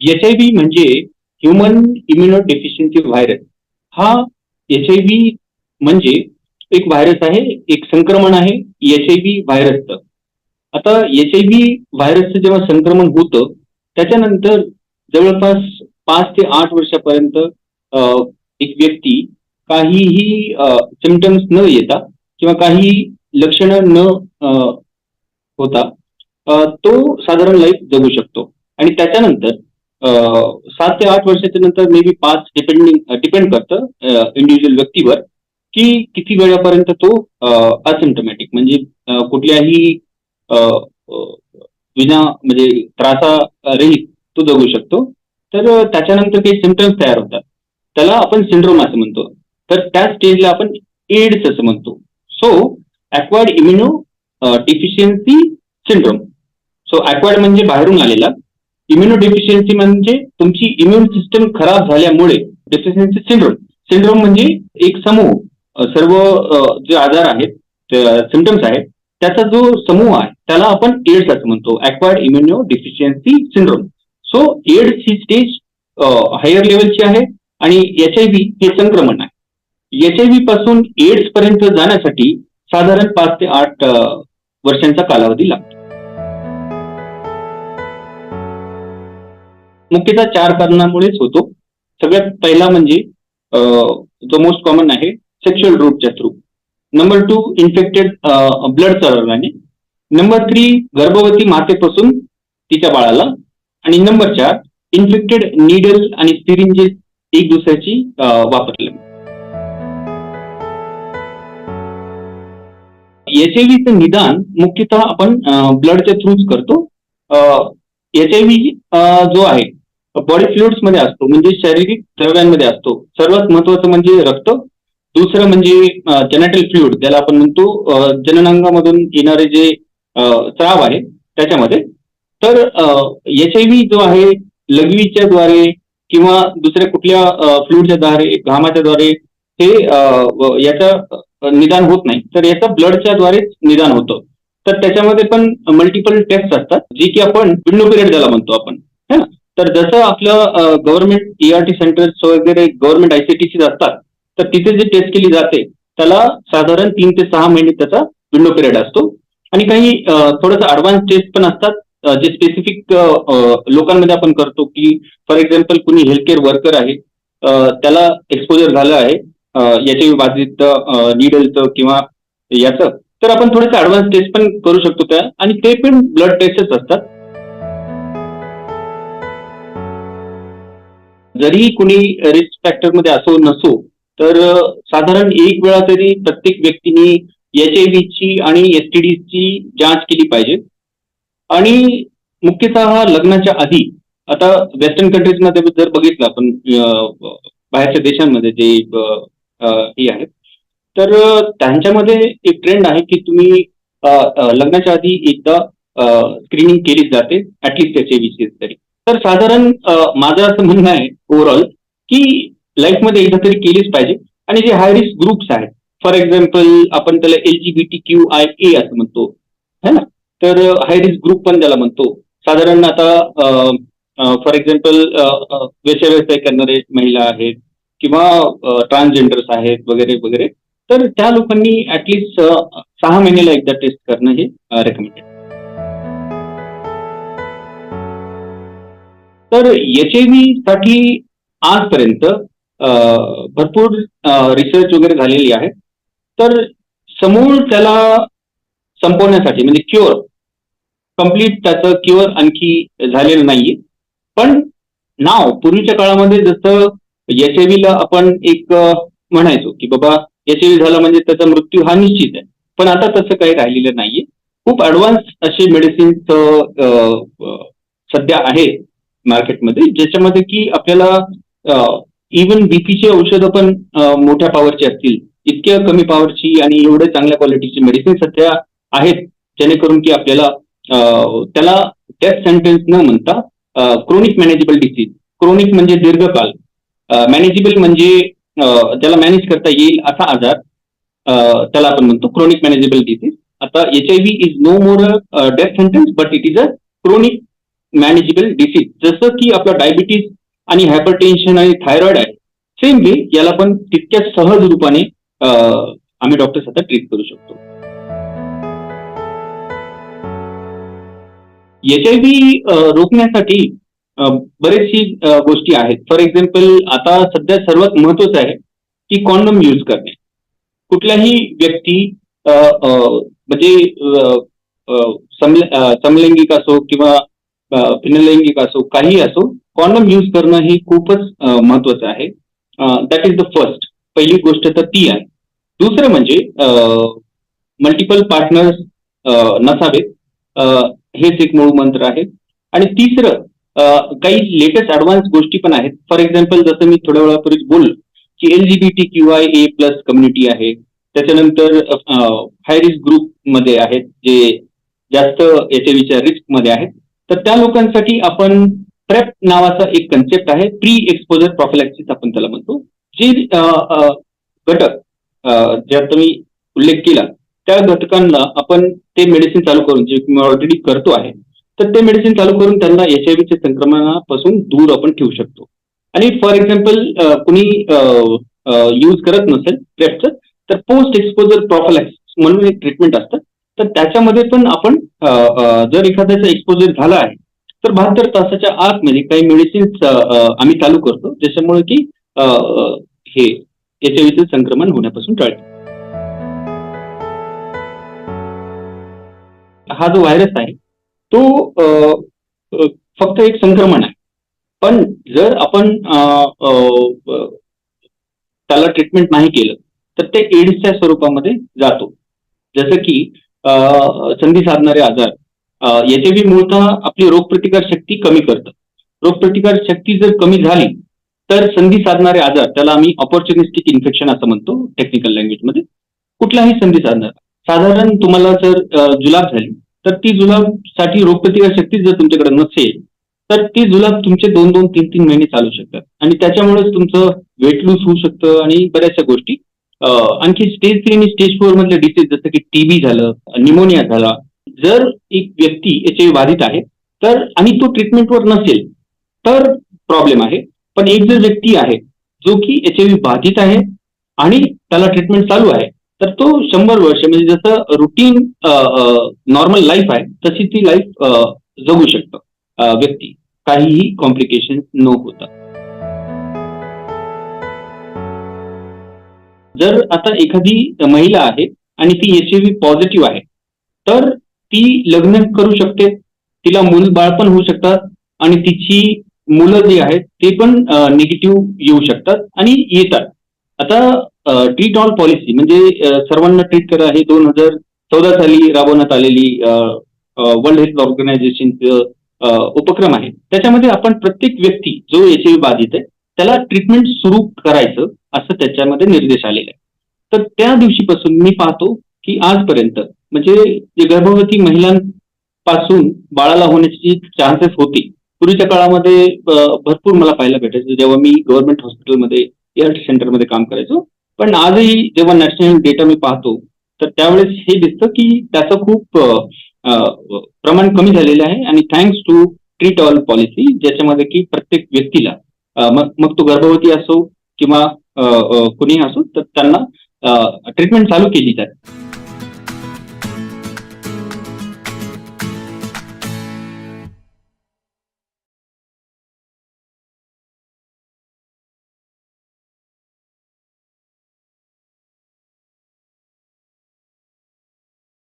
H I V म्हणजे human immunodeficiency virus हा H I V म्हणजे एक व्हायरस आहे एक संक्रमण आहे एच आय व्ही व्हायरसचं आता एच आय व्ही व्हायरसचं जेव्हा संक्रमण होतं त्याच्यानंतर जवळपास पाच ते आठ वर्षापर्यंत एक व्यक्ती काहीही सिमटम्स न येता किंवा काही लक्षणं न होता तो साधारण लाईफ जगू शकतो. आणि त्याच्यानंतर सात ते आठ वर्षाच्या नंतर मे बी पाच डिपेंडिंग डिपेंड करतं इंडिव्हिज्युअल व्यक्तीवर की किती वेळापर्यंत तो असिम्टमॅटिक म्हणजे कुठल्याही विना म्हणजे त्रासा रहित तो जगू शकतो. तर त्याच्यानंतर काही सिमटम्स तयार होतात. त्याला आपण सिंड्रोम असं म्हणतो. तर त्या स्टेजला आपण एड्स असं म्हणतो. So acquired immunodeficiency syndrome so acquired म्हणजे बाहेरून आलेला इम्युनो डेफिशियन्सी म्हणजे तुमची इम्युन सिस्टम खराब झाल्यामुळे डेफिशियन्सी सिंड्रोम सिंड्रोम म्हणजे एक समूह सर्व जे आजार आहेत सिमटम्स आहेत त्याचा जो समूह आहे त्याला आपण एड्स असं म्हणतो acquired immunodeficiency syndrome so AIDS ही स्टेज हायर लेवलची आहे आणि एच आय व्ही हे संक्रमण आहे. एच आय व्ही पासून एड्स पर्यंत जाण्यासाठी साधारण पाच ते आठ वर्षांचा कालावधी लागतो. मुख्यतः चार कारणामुळेच होतो. सगळ्यात पहिला म्हणजे जो मोस्ट कॉमन आहे sexual रूटच्या through number two infected blood चढवल्याने number three गर्भवती मातेपासून तिच्या बाळाला. आणि नंबर चार इन्फेक्टेड निडल आणि सिरिंजेस एक दुसऱ्याची अं, वापरल्याने एच आय व्हीचं निदान मुख्यतः आपण ब्लडच्या थ्रूच करतो. एच आय व्ही जो आहे बॉडी फ्लुइड्समध्ये असतो म्हणजे शारीरिक द्रव्यांमध्ये असतो. सर्वात महत्वाचं म्हणजे रक्त. दुसरं म्हणजे जेनेटल फ्लुइड ज्याला आपण म्हणतो जननांगामधून येणारे जे स्राव आहे त्याच्यामध्ये. तर एच आय व्ही जो आहे लघवीच्या द्वारे किंवा दुसऱ्या कुठल्या फ्लुइडच्या द्वारे घामाच्या द्वारे हे याचं निदान होत नाही. तर याचं ब्लडच्या द्वारेच निदान होतं. तर त्याच्यामध्ये पण मल्टिपल टेस्ट असतात जे की आपण विंडो पिरियड ज्याला म्हणतो आपण. तर जसं आपलं गव्हर्नमेंट ईआरटी सेंटर्स वगैरे गव्हर्नमेंट आयसीटीसी असतात तर तिथे जी टेस्ट केली जाते त्याला साधारण तीन ते सहा महिने त्याचा विंडो पिरियड असतो. आणि काही थोडंसं अडव्हान्स टेस्ट पण असतात जे स्पेसिफिक लोकांमध्ये आपण करतो की फॉर एक्झाम्पल कुणी हेल्थकेअर वर्कर आहे त्याला एक्सपोजर झालं आहे याच्या बाधित निडलचं किंवा याचं तर आपण थोडंसं ऍडव्हान्स टेस्ट पण करू शकतो त्या. आणि ते पण ब्लड टेस्टच असतात. जरी कुणी रिस्क फॅक्टरमध्ये असो नसो तर साधारण एक वेळा तरी प्रत्येक व्यक्तीने एच आय व्हीची आणि एस टी ची जांच केली पाहिजे. आणि मुख्यतः लग्नाच्या आधी आता वेस्टर्न कंट्रीजमध्ये जर बघितलं आपण बाहेरच्या देशांमध्ये जे हे आहेत तर त्यांच्यामध्ये एक ट्रेंड आहे की तुम्ही लग्नाच्या आधी एकदा स्क्रीनिंग केली जाते ऍटलिस्ट एच आय व्हीची तरी. तर साधारण माझं असं म्हणणं आहे ओव्हरऑल की लाईफमध्ये एकदा तरी केलीच पाहिजे. आणि जे हाय रिस्क ग्रुप्स आहेत फॉर एक्झाम्पल आपण त्याला L G B T Q I A असं म्हणतो है ना? तर हाय रिस्क ग्रुप पण त्याला म्हणतो. साधारण आता फॉर एक्झाम्पल व्यवसाय करणारे महिला आहेत किंवा ट्रान्सजेंडर्स आहेत वगैरे वगैरे. तर त्या लोकांनी ऍटलिस्ट सहा महिन्याला एकदा टेस्ट करणं हे रेकमेंडेड तर एच आय व्ही साठी आजपर्यंत भरपूर रिसर्च वगैरे झालेली आहे. तर समूळ त्याला संपवण्यासाठी म्हणजे क्युअर कंप्लीट त्याचं क्युअर आणखी झालेलं नाहीये. पण नाव पूर्वीच्या काळामध्ये जसं एच आय व्हीला आपण एक म्हणायचो की बाबा एच आय व्ही झाला म्हणजे त्याचा मृत्यू हा निश्चित आहे. पण आता तसं काही राहिलेलं नाहीये. खूप ऍडव्हान्स असे मेडिसिन्स सध्या आहेत. मार्केटमध्ये ज्याच्यामध्ये की आपल्याला इवन बीपीची औषधं पण मोठ्या पॉवरची असतील. इतक्या कमी पॉवरची आणि एवढ्या चांगल्या क्वालिटीची मेडिसिन सध्या आहेत जेणेकरून की आपल्याला त्याला डेथ सेंटेन्स न म्हणता क्रोनिक मॅनेजेबल डिसीज क्रोनिक म्हणजे दीर्घकाल मॅनेजेबल म्हणजे त्याला ज्याला मॅनेज करता येईल असा आजार त्याला आपण म्हणतो क्रोनिक मॅनेजेबल डिसीज आता H I V is no more death sentence but it is a chronic manageable disease जसं की आपलं डायबिटीज आणि हायपरटेन्शन आणि थायरॉइड आहे सेम वे याला पण तितक्याच सहज रूपाने आम्ही डॉक्टर्स आता ट्रीट करू शकतो. एच आय व्ही रोखण्यासाठी बरेचशी गोष्टी आहेत. फॉर एक्झाम्पल आता सध्या सर्वात महत्वाचं आहे की कॉन्डम यूज करणे. कुठल्याही व्यक्ती म्हणजे समलैंगिक असो किंवा अं, भिन्नलैंगिक असो काही असो कॉन्डम यूज करणं हे खूपच महत्वाचं आहे. दॅट इज द फर्स्ट पहिली गोष्ट तर ती आहे. दुसरं म्हणजे मल्टिपल पार्टनर्स नसावेत. हेच एक मूळ मंत्र आहे. आणि तिसरं काही लेटेस्ट ऍडव्हान्स गोष्टी पण आहेत. फॉर एक्झाम्पल जसं मी थोड्या वेळापूर्वी बोललो की L G B T Q I A plus community आहे. त्याच्यानंतर हाय रिस्क ग्रुपमध्ये आहेत जे जास्त एच रिस्कमध्ये आहेत. तर त्या लोकांसाठी आपण प्रेप नावाचा एक कन्सेप्ट आहे प्री एक्सपोजर प्रॉफिलॅक्सिस आपण त्याला म्हणतो जे घटक ज्या तुम्ही उल्लेख केला त्या घटकांना आपण ते मेडिसिन चालू करून जे ऑलरेडी करतो आहे तर ते मेडिसिन चालू करून त्यांना एच आय व्हीच्या संक्रमणापासून दूर आपण ठेवू शकतो. आणि फॉर एक्झाम्पल कुणी यूज करत नसेल प्रेपचं तर पोस्ट एक्सपोजर प्रॉफिलॅक्सिस म्हणून एक ट्रीटमेंट असतं. तर त्याच्यामध्ये पण आपण जर एखाद्याचा एक्सपोजर झाला आहे तर बहात्तर तासाच्या आतमध्ये म्हणजे काही मेडिसिन्स आम्ही चालू करतो ज्याच्यामुळे की हे एच आय संक्रमण होण्यापासून टाळते. हा जो व्हायरस आहे तो फक्त एक संक्रमण आहे. पण जर आपण त्याला ट्रीटमेंट नाही केलं तर ते एड्सच्या स्वरूपामध्ये जातो. जसं की संधी साधणारे आजार. एच बी मूळतः आपली रोगप्रतिकार शक्ती कमी करतं. रोगप्रतिकार शक्ती जर कमी झाली तर संधी साधणारे आजार त्याला आम्ही ऑपॉर्च्युनिस्टिक इन्फेक्शन असं म्हणतो टेक्निकल लँग्वेजमध्ये कुठलाही संधी साधणार. साधारण तुम्हाला जर जुलाब झाली तर ती जुलाबसाठी रोगप्रतिकार शक्ती जर तुमच्याकडे नसेल तर ती जुलाब तुमचे दोन दोन तीन तीन महिने चालू शकतात. आणि त्याच्यामुळेच तुमचं वेट लूज होऊ शकतं आणि बऱ्याचशा गोष्टी आणखी स्टेज थ्री आणि स्टेज फोर मधले डिसीज जसं की टीबी झालं निमोनिया झाला जर एक व्यक्ती एच बाधित आहे तर आणि तो ट्रीटमेंटवर नसेल तर प्रॉब्लेम आहे. पण एक जर व्यक्ती आहे जो की एच आय बाधित आहे आणि त्याला ट्रीटमेंट चालू आहे तर तो शंभर वर्ष म्हणजे जसं रुटीन नॉर्मल लाईफ आहे तशी ती लाईफ जगू शकतं व्यक्ती. काहीही कॉम्प्लिकेशन न होता. जर आता एखादी महिला आहे आणि ती एच व्ही पॉझिटिव्ह आहे तर ती लग्न करू शकते तिला मूल बाळ पण होऊ शकतात आणि तिची मुलं जी आहेत ते पण निगेटिव्ह येऊ शकतात आणि येतात. आता ट्रीट ऑल पॉलिसी म्हणजे सर्वांना ट्रीट करा हे दोन हजार चौदा साली राबवण्यात आलेली वर्ल्ड हेल्थ ऑर्गनायझेशनचं उपक्रम आहे. त्याच्यामध्ये आपण प्रत्येक व्यक्ती जो एच व्ही बाधित आहे त्याला ट्रीटमेंट सुरू करायचं असं त्याच्यामध्ये निर्देश आलेले आहे. तर त्या दिवशीपासून मी पाहतो की आजपर्यंत म्हणजे जे गर्भवती महिलांपासून बाळाला होण्याची चान्सेस होती पूर्वीच्या काळामध्ये भरपूर मला पाहायला भेटायचं. जेव्हा मी गव्हर्नमेंट हॉस्पिटलमध्ये हेल्थ सेंटरमध्ये काम करायचो पण आजही जेव्हा नॅशनल डेटा मी पाहतो तर त्यावेळेस हे दिसतं की त्याचं खूप प्रमाण कमी झालेलं आहे. आणि thanks to treat all policy ज्याच्यामध्ये की प्रत्येक व्यक्तीला मग मग तो गर्भवती असो किंवा कुणीही असो तर त्यांना ट्रीटमेंट चालू केली जाते.